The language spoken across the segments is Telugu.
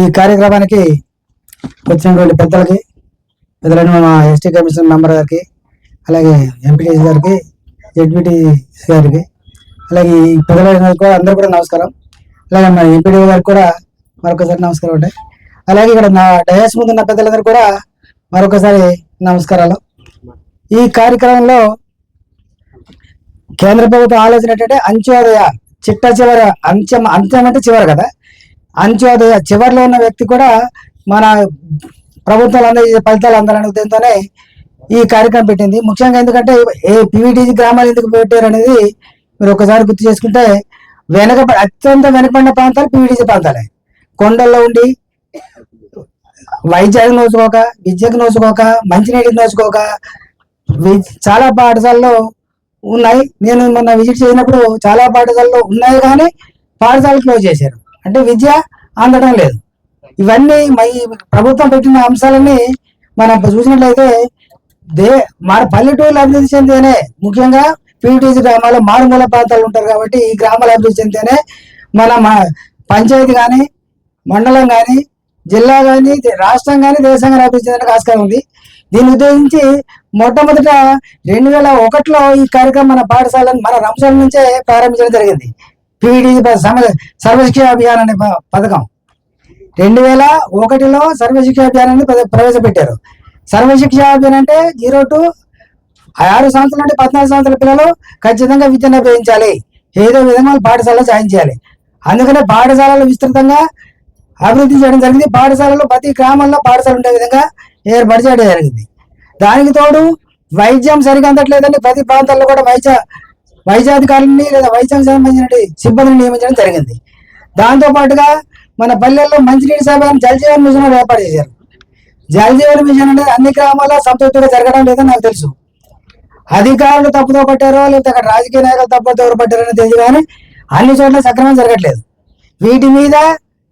ఈ కార్యక్రమానికి వచ్చినటువంటి పెద్దలకి పెద్దలైన మా ఎస్టీ కమిషన్ మెంబర్ గారికి అలాగే ఎంపీటీసీ గారికి జడ్పీటీ గారికి అలాగే ఈ పెద్దలైన కూడా అందరూ కూడా నమస్కారం. అలాగే మా ఎంపీడీ గారికి కూడా మరొకసారి నమస్కారం అండి. అలాగే ఇక్కడ నా డయాస్ ముందు ఉన్న పెద్దలందరూ కూడా మరొకసారి నమస్కారాలు. ఈ కార్యక్రమంలో కేంద్ర ప్రభుత్వం ఆలోచన ఏంటంటే అంత్యోదయ చిట్ట చివరి అంత్యం అంత్యం అంటే చివరి కదా? అంత్యోదయ చివరిలో ఉన్న వ్యక్తి కూడా మన ప్రభుత్వాలు అందజేసే ఫలితాలు అందాలనే ఉద్దేశంతోనే ఈ కార్యక్రమం పెట్టింది. ముఖ్యంగా ఎందుకంటే ఏ పీవీటీజీ గ్రామాలు ఎందుకు పెట్టారు అనేది మీరు ఒకసారి గుర్తు చేసుకుంటే వెనక అత్యంత వెనకబడిన ప్రాంతాలు పీవీటీజీ ప్రాంతాలే. కొండల్లో ఉండి వైద్యానికి నోచుకోక విద్యకు నోచుకోక మంచినీటికి నోచుకోక వి- చాలా పాఠశాలలో ఉన్నాయి. నేను మొన్న విజిట్ చేసినప్పుడు చాలా పాఠశాలలో ఉన్నాయి కానీ పాఠశాలలు క్లోజ్ చేశారు. అంటే విద్య అందడం లేదు. ఇవన్నీ మై ప్రభుత్వం పెట్టిన అంశాలన్నీ మనం చూసినట్లయితే దే మన పల్లెటూరులు అభివృద్ధి చెందితేనే ముఖ్యంగా పీటీసీ గ్రామాలు మారుమూల ప్రాంతాలు ఉంటారు కాబట్టి ఈ గ్రామాలు అభివృద్ధి చెందితేనే మన పంచాయతీ కానీ మండలం కానీ జిల్లా కానీ రాష్ట్రం కానీ దేశం కానీ అభివృద్ధి ఆస్కారం ఉంది. దీన్ని ఉద్దేశించి మొట్టమొదట రెండు వేల ఒకటిలో ఈ కార్యక్రమం మన పాఠశాలను మన రంశాల నుంచే ప్రారంభించడం జరిగింది. పీడీ సర్వశిక్ష అభియాన్ అనే ప- పథకం. రెండు వేల ఒకటిలో సర్వశిక్ష అభియానాన్ని అని ప్రవేశపెట్టారు. సర్వశిక్ష అభియాన్ అంటే జీరో టు ఆరు సంవత్సరాల నుండి పద్నాలుగు సంవత్సరాల పిల్లలు ఖచ్చితంగా విద్యను అభ్యయించాలి ఏదో విధంగా పాఠశాలలో జాయిన్ చేయాలి. అందుకనే పాఠశాలలు విస్తృతంగా అభివృద్ధి చేయడం జరిగింది. పాఠశాలలో ప్రతి గ్రామంలో పాఠశాల ఉండే విధంగా ఏర్పాటు చేయడం జరిగింది. దానికి తోడు వైద్యం సరిగా అందట్లేదని ప్రతి ప్రాంతాల్లో కూడా వైద్య వైద్యాధికారులని లేదా వైద్యం సంబంధించిన సిబ్బందిని నియమించడం జరిగింది. దాంతో పాటుగా మన పల్లెల్లో మంచినీటి సభను జలజీవన్ మిషన్ ఏర్పాటు చేశారు. జలజీవన్ మిషన్ అనేది అన్ని గ్రామాల్లో సంతృప్తిగా జరగడం లేదని నాకు తెలుసు. అధికారులు తప్పుతో పట్టారో లేకపోతే అక్కడ రాజకీయ నాయకులు తప్పుతో పట్టారో అని తెలియదు కానీ అన్ని చోట్ల సక్రమం జరగట్లేదు. వీటి మీద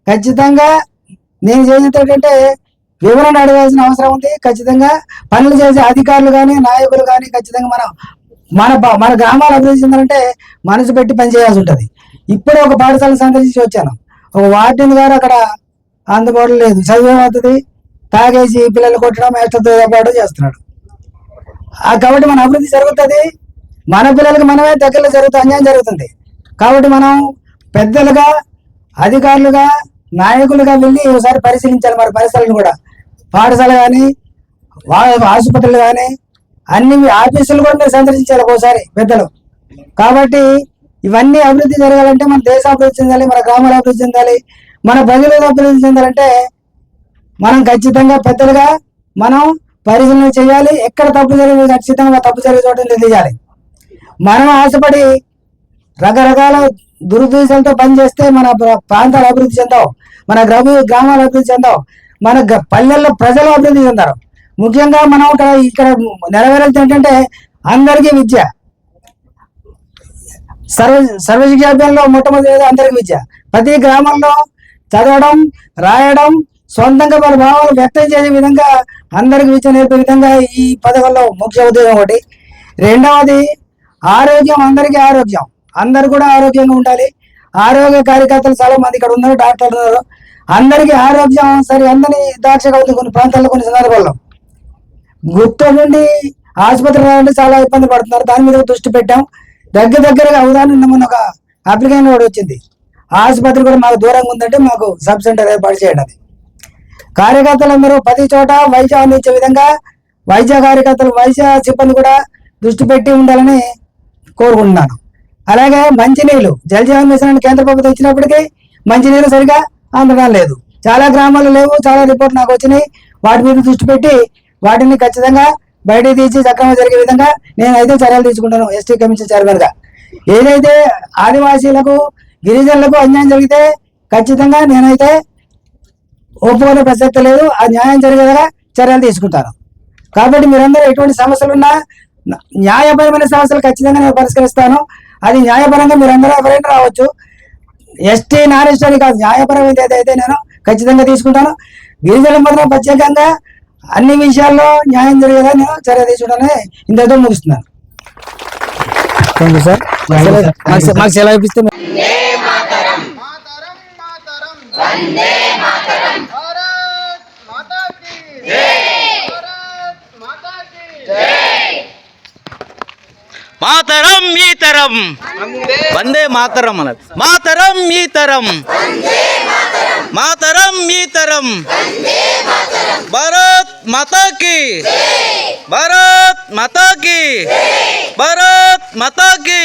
ఖచ్చితంగా నేను చేసేది వివరణ అడగాల్సిన అవసరం ఉంది. ఖచ్చితంగా పనులు చేసే అధికారులు కానీ నాయకులు కానీ ఖచ్చితంగా మనం మన మన గ్రామాలు అభివృద్ధి చెందాలంటే మనసు పెట్టి పని చేయాల్సి ఉంటుంది. ఇప్పుడే ఒక పాఠశాల సందర్శించి వచ్చాను. ఒక వార్డెన్ గారు అక్కడ అందుబాటులో లేదు. చదివేమవుతుంది తాగేసి పిల్లలు కొట్టడం ఎక్స్ట్రా ఏర్పాటు చేస్తున్నాడు. కాబట్టి మన అభివృద్ధి జరుగుతుంది. మన పిల్లలకి మనమే దగ్గరలో జరుగుతుంది అన్యాయం జరుగుతుంది. కాబట్టి మనం పెద్దలుగా అధికారులుగా నాయకులుగా వెళ్ళి ఒకసారి పరిశీలించాలి మరి పరిసరాలను కూడా. పాఠశాల కానీ ఆసుపత్రులు కానీ అన్ని ఆఫీసులు కూడా మీరు సందర్శించాలి ఒకసారి పెద్దలు. కాబట్టి ఇవన్నీ అభివృద్ధి జరగాలంటే మన దేశం అభివృద్ధి చెందాలి మన గ్రామాలు అభివృద్ధి చెందాలి మన ప్రజలు అభివృద్ధి చెందాలంటే మనం ఖచ్చితంగా పెద్దలుగా మనం పరిశీలన చేయాలి ఎక్కడ తప్పు జరిగింది ఖచ్చితంగా తప్పు జరిగే చోట తెలియాలి మనం ఆశపడి రకరకాల దురుద్దేశంతో పనిచేస్తే మన ప్రాంతాలు అభివృద్ధి చెందావు మన గ్రామ గ్రామాలు అభివృద్ధి చెందావు మన పల్లెల్లో ప్రజలు అభివృద్ధి చెందారు. ముఖ్యంగా మనం ఇక్కడ ఇక్కడ నెరవేరేది ఏంటంటే అందరికీ విద్య. సర్వ సర్వ అభియాన్లో మొట్టమొదటి అందరికీ విద్య. ప్రతి గ్రామంలో చదవడం రాయడం సొంతంగా వాళ్ళ భావాలు వ్యక్తం చేసే విధంగా అందరికి విద్య నేర్పే విధంగా ఈ పథకంలో ముఖ్య ఉద్దేశం ఒకటి. రెండవది ఆరోగ్యం అందరికీ ఆరోగ్యం. అందరు కూడా ఆరోగ్యంగా ఉండాలి. ఆరోగ్య కార్యకర్తలు చాలా మంది ఇక్కడ ఉన్నారు డాక్టర్లు ఉన్నారు. అందరికీ ఆరోగ్యం సరి అందని దాక్షగా ఉంది కొన్ని ప్రాంతాల్లో కొన్ని సందర్భాల్లో. గుర్తు నుండి ఆసుపత్రి రావాలంటే చాలా ఇబ్బంది పడుతున్నారు. దాని మీద దృష్టి పెట్టాం. దగ్గర దగ్గరగా ఉదాహరణ మొన్న ఒక అప్లికేషన్ కూడా వచ్చింది. ఆసుపత్రి కూడా మాకు దూరంగా ఉందంటే మాకు సబ్ సెంటర్ ఏర్పాటు చేయండి కార్యకర్తలందరూ ప్రతి చోట వైద్యం అందించే విధంగా వైద్య కార్యకర్తలు వైద్య సిబ్బంది కూడా దృష్టి పెట్టి ఉండాలని కోరుకుంటున్నాను. అలాగే మంచినీళ్ళు జల్ మిషన్ అని కేంద్ర ప్రభుత్వం ఇచ్చినప్పటికీ మంచినీళ్ళు సరిగా అందడం లేదు. చాలా గ్రామాలు లేవు చాలా రిపోర్ట్ నాకు వచ్చినాయి. వాటి మీద దృష్టి పెట్టి వాటిని ఖచ్చితంగా బయటికి తీసి సక్రమంగా జరిగే విధంగా నేనైతే చర్యలు తీసుకుంటాను ఎస్టీ కమిషన్ చైర్మన్గా ఏదైతే ఆదివాసీలకు గిరిజనులకు అన్యాయం జరిగితే ఖచ్చితంగా నేనైతే ఒప్పుకునే ప్రసక్తి లేదు ఆ న్యాయం జరిగేలాగా చర్యలు తీసుకుంటాను. కాబట్టి మీరందరూ ఎటువంటి సమస్యలు ఉన్నా న్యాయపరమైన సమస్యలు ఖచ్చితంగా నేను పరిష్కరిస్తాను. అది న్యాయపరంగా మీరందరూ ఎవరైనా రావచ్చు. ఎస్టీ నాన్ ఎస్టీ కాదు న్యాయపరమైన ఏదైతే నేను ఖచ్చితంగా తీసుకుంటాను. గిరిజనుల మాత్రం ప్రత్యేకంగా అన్ని విషయాల్లో న్యాయం జరిగేలా నేను చర్య తీసుకుంటానని ఇంతతో ముగిస్తున్నాను. థ్యాంక్ యూ సార్ మాకు సెలవు ఇప్పిస్తే మాతరం ఈ తరం వందే మాతరం అన్నది మాతరం ఈ తరం మాతరం ఈ తరం భారత్ మాతాకి భారత్ మాతాకి భారత్ మాతాకి